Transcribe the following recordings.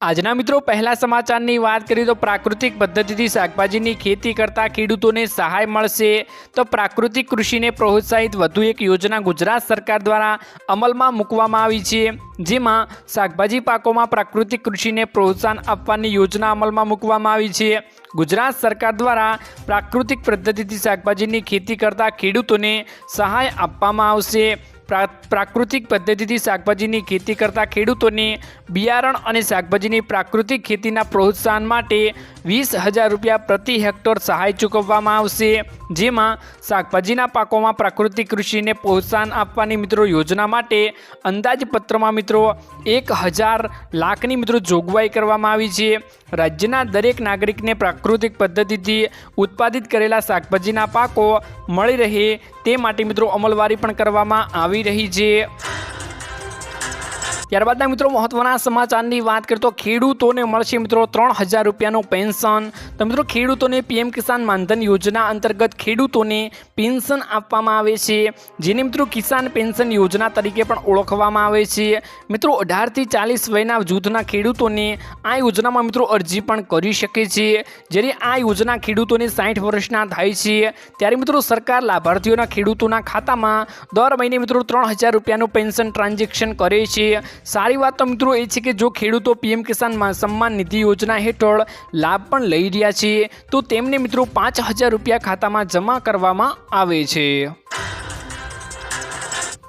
આજના મિત્રો, પહેલા સમાચારની વાત કરીએ તો પ્રાકૃતિક પદ્ધતિથી શાકભાજીની ખેતી કરતા ખેડૂતોને સહાય મળશે. તો પ્રાકૃતિક કૃષિને પ્રોત્સાહિત વધુ એક યોજના ગુજરાત સરકાર દ્વારા અમલમાં મૂકવામાં આવી છે. જેમાં શાકભાજી પાકોમાં પ્રાકૃતિક કૃષિને પ્રોત્સાહન આપવાની યોજના અમલમાં મૂકવામાં આવી છે. ગુજરાત સરકાર દ્વારા પ્રાકૃતિક પદ્ધતિથી શાકભાજીની ખેતી કરતા ખેડૂતોને સહાય આપવામાં આવશે. પ્રાકૃતિક પદ્ધતિથી શાકભાજીની ખેતી કરતા ખેડૂતોને બિયારણ અને શાકભાજીની પ્રાકૃતિક ખેતીના પ્રોત્સાહન માટે વીસ હજાર રૂપિયા પ્રતિ હેક્ટર સહાય ચૂકવવામાં આવશે. જેમાં શાકભાજીના પાકોમાં પ્રાકૃતિક કૃષિને પ્રોત્સાહન આપવાની મિત્રો યોજના માટે અંદાજપત્રમાં મિત્રો એક હજાર લાખની મિત્રો જોગવાઈ કરવામાં આવી છે. રાજ્યના દરેક નાગરિકને પ્રાકૃતિક પદ્ધતિથી ઉત્પાદિત કરેલા શાકભાજીના પાકો મળી રહે તે માટે મિત્રો અમલવારી પણ કરવામાં આવી રહી છે. ત્યારબાદના મિત્રો મહત્વના સમાચારની વાત કરીએ તો ખેડૂતોને મળશે મિત્રો ત્રણ હજાર રૂપિયાનું પેન્શન. તો મિત્રો ખેડૂતોને પીએમ કિસાન માનધન યોજના અંતર્ગત ખેડૂતોને પેન્શન આપવામાં આવે છે, જેને મિત્રો કિસાન પેન્શન યોજના તરીકે પણ ઓળખવામાં આવે છે. મિત્રો અઢારથી ચાલીસ વયના જૂથના ખેડૂતોને આ યોજનામાં મિત્રો અરજી પણ કરી શકે છે. જ્યારે આ યોજના ખેડૂતોને સાઠ વર્ષના થાય છે, ત્યારે મિત્રો સરકાર લાભાર્થીઓના ખેડૂતોના ખાતામાં દર મહિને મિત્રો ત્રણ હજાર રૂપિયાનું પેન્શન ટ્રાન્ઝેક્શન કરે છે. સારી વાત તો મિત્રો એ છે કે જો ખેડૂતો પીએમ કિસાન સન્માન નિધિ યોજના હેઠળ લાભ પણ લઈ રહ્યા છે, તો તેમને મિત્રો પાંચ હજાર રૂપિયા ખાતામાં જમા કરવામાં આવે છે.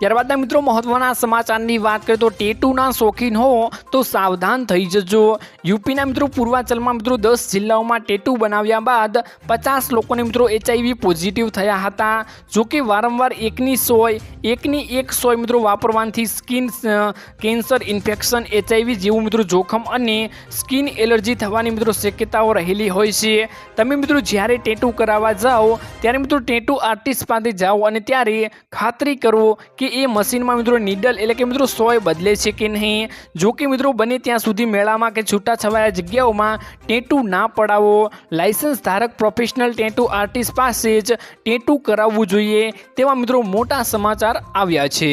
ત્યારબાદના મિત્રો મહત્વના સમાચારની વાત કરીએ તો ટેટુના શોખીન હો તો સાવધાન થઈ જજો. યુપીના મિત્રો પૂર્વાંચલમાં મિત્રો દસ જિલ્લાઓમાં ટેટુ બનાવ્યા બાદ પચાસ લોકોને મિત્રો એચઆઈવી પોઝિટિવ થયા હતા. જોકે વારંવાર એકની સોય, એકની એક સોય મિત્રો વાપરવાથી સ્કિન કેન્સર ઇન્ફેક્શન એચઆઈવી જેવું મિત્રો જોખમ અને સ્કિન એલર્જી થવાની મિત્રો શક્યતાઓ રહેલી હોય છે. તમે મિત્રો જ્યારે ટેટુ કરાવવા જાઓ, ત્યારે મિત્રો ટેટુ આર્ટિસ્ટ પાસે જાઓ અને ત્યારે ખાતરી કરો કે એ મશીનમાં મિત્રો નીડલ એટલે કે મિત્રો સોય બદલે છે કે નહીં? જો કે મિત્રો બને ત્યાં સુધી મેળામાં કે છૂટાછવાયા જગ્યાઓમાં ટેટુ ના પડાવો. લાયસન્સ ધારક પ્રોફેશનલ ટેટુ આર્ટિસ્ટ પાસે જ ટેટુ કરાવવું જોઈએ તેવા મિત્રો મોટા સમાચાર આવ્યા છે.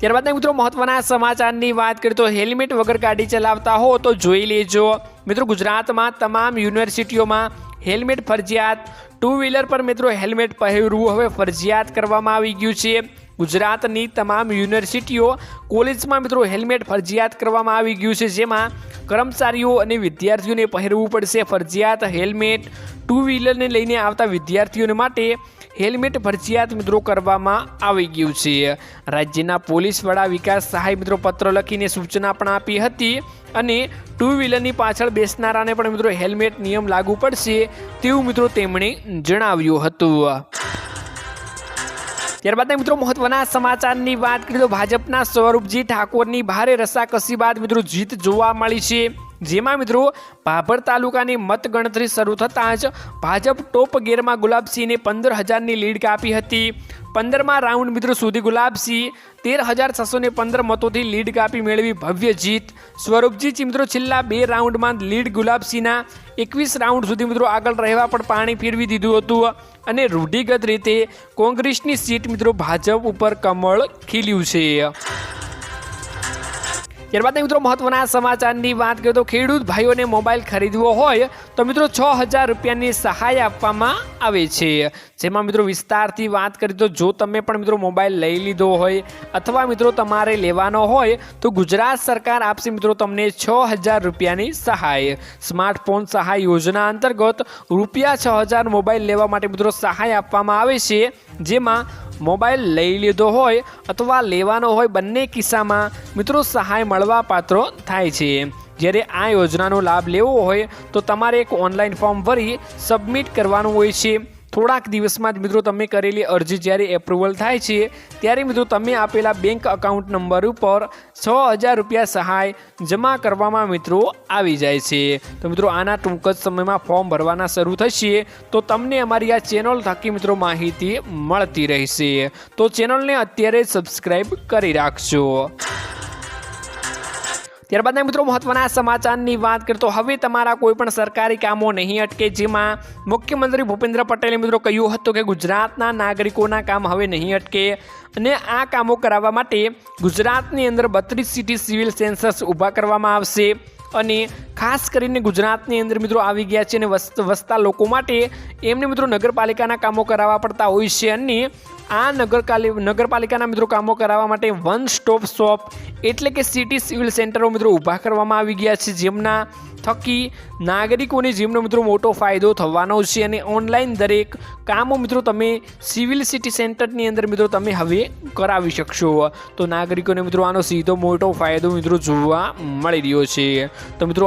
ત્યારબાદ મિત્રો મહત્વના સમાચારની વાત કરીએ તો હેલ્મેટ વગર ગાડી ચલાવતા હો તો જોઈ લેજો. મિત્રો ગુજરાતમાં તમામ યુનિવર્સિટીઓમાં હેલ્મેટ ફરજિયાત ટુ વ્હીલર પર મિત્રો હેલ્મેટ પહેરવું હવે ફરજિયાત કરવામાં આવી ગયું છે. ગુજરાતની તમામ યુનિવર્સિટીઓ, કોલેજમાં મિત્રો હેલ્મેટ ફરજિયાત કરવામાં આવી ગયું છે. જેમાં કર્મચારીઓ અને વિદ્યાર્થીઓને પહેરવું પડશે. ફરજિયાત હેલ્મેટ ટુ વ્હીલરને લઈને આવતા વિદ્યાર્થીઓને માટે હેલ્મેટ ફરજિયાત મિત્રો કરવામાં આવી ગયું છે. રાજ્યના પોલીસ વડા વિકાસ સહાય મિત્રો પત્ર લખીને સૂચના પણ આપી હતી અને ટુ વ્હીલરની પાછળ બેસનારાને પણ મિત્રો હેલ્મેટ નિયમ લાગુ પડશે તેવું મિત્રો તેમણે જણાવ્યું હતું. ત્યારબાદ મિત્રો મહત્વના સમાચારની વાત કરીએ તો ભાજપના સ્વરૂપજી ઠાકોરની ભારે રસાકસી બાદ મિત્રો જીત જોવા મળી છે. જેમાં મિત્રો ભાભર તાલુકાની મતગણતરી શરૂ થતાં જ ભાજપ ટોપ ગેરમાં ગુલાબસિંહને પંદર હજારની લીડ કાપી હતી. પંદરમા રાઉન્ડ મિત્રો સુધી ગુલાબસિંહ તેર હજાર છસો ને પંદર મતોથી લીડ કાપી મેળવી ભવ્ય જીત. સ્વરૂપજી મિત્રો છેલ્લા બે રાઉન્ડમાં લીડ ગુલાબસિંહના એકવીસ રાઉન્ડ સુધી મિત્રો આગળ રહેવા પણ પાણી ફેરવી દીધું હતું અને રૂઢિગત રીતે કોંગ્રેસની સીટ મિત્રો ભાજપ ઉપર કમળ ખીલ્યું છે. ત્યારબાદ મિત્રો મહત્વના સમાચારની વાત કરીએ તો ખેડૂત ભાઈઓને મોબાઈલ ખરીદવો હોય તો મિત્રો છ હજાર રૂપિયાની સહાય આપવામાં આવે છે. જેમાં મિત્રો વિસ્તારથી વાત કરીએ તો જો તમે પણ મિત્રો મોબાઈલ લઈ લીધો હોય અથવા મિત્રો તમારે લેવાનો હોય તો ગુજરાત સરકાર આપશે મિત્રો તમને છ હજાર રૂપિયાની સહાય. સ્માર્ટફોન સહાય યોજના અંતર્ગત રૂપિયા છ હજાર મોબાઈલ લેવા માટે મિત્રો સહાય આપવામાં આવે છે. જેમાં મોબાઈલ લઈ લીધો હોય અથવા લેવાનો હોય બંને કિસ્સામાં મિત્રો સહાય મળવા પાત્રો થાય છે. જ્યારે આ યોજનાનો લાભ લેવો હોય તો તમારે એક ઓનલાઈન ફોર્મ ભરી સબમિટ કરવાનું હોય છે. થોડાક દિવસમાં જ મિત્રો તમે કરેલી અરજી જ્યારે એપ્રુવલ થાય છે, ત્યારે મિત્રો તમે આપેલા બેંક અકાઉન્ટ નંબર ઉપર છ હજાર રૂપિયા સહાય જમા કરવામાં મિત્રો આવી જાય છે. તો મિત્રો આના ટૂંક જ સમયમાં ફોર્મ ભરવાના શરૂ થશે. તો તમને અમારી આ ચેનલ થકી મિત્રો માહિતી મળતી રહેશે. તો ચેનલને અત્યારે સબસ્ક્રાઈબ કરી રાખજો. ત્યારબાદના મિત્રો, મહત્વના સમાચારની વાત કરીએ તો હવે તમારા કોઈ પણ સરકારી કામો નહીં અટકે, જેમાં મુખ્યમંત્રી ભૂપેન્દ્ર પટેલે મિત્રો કહ્યું હતું કે ગુજરાતના નાગરિકોના કામ હવે નહીં અટકે અને આ કામો કરાવવા માટે ગુજરાતની અંદર બત્રીસ સિટી સિવિલ સેન્સર્સ ઊભા કરવામાં આવશે અને ખાસ કરીને ગુજરાતની અંદર મિત્રો આવી ગયા છે અને વસ- વસતા લોકો માટે એમને મિત્રો નગરપાલિકાના કામો કરાવવા પડતા હોય છે અને આ નગરપાલિ નગરપાલિકાના મિત્રો કામો કરાવવા માટે વન સ્ટોપ શોપ એટલે કે સિટી સિવિલ સેન્ટરો મિત્રો ઊભા કરવામાં આવી ગયા છે, જેમના થકી નાગરિકોને જેમનો મિત્રો મોટો ફાયદો થવાનો છે અને ઓનલાઈન દરેક કામો મિત્રો તમે સિવિલ સિટી સેન્ટરની અંદર મિત્રો તમે હવે કરાવી શકશો. તો નાગરિકોને મિત્રો આનો સીધો મોટો ફાયદો મિત્રો જોવા મળી રહ્યો છે. તો મિત્રો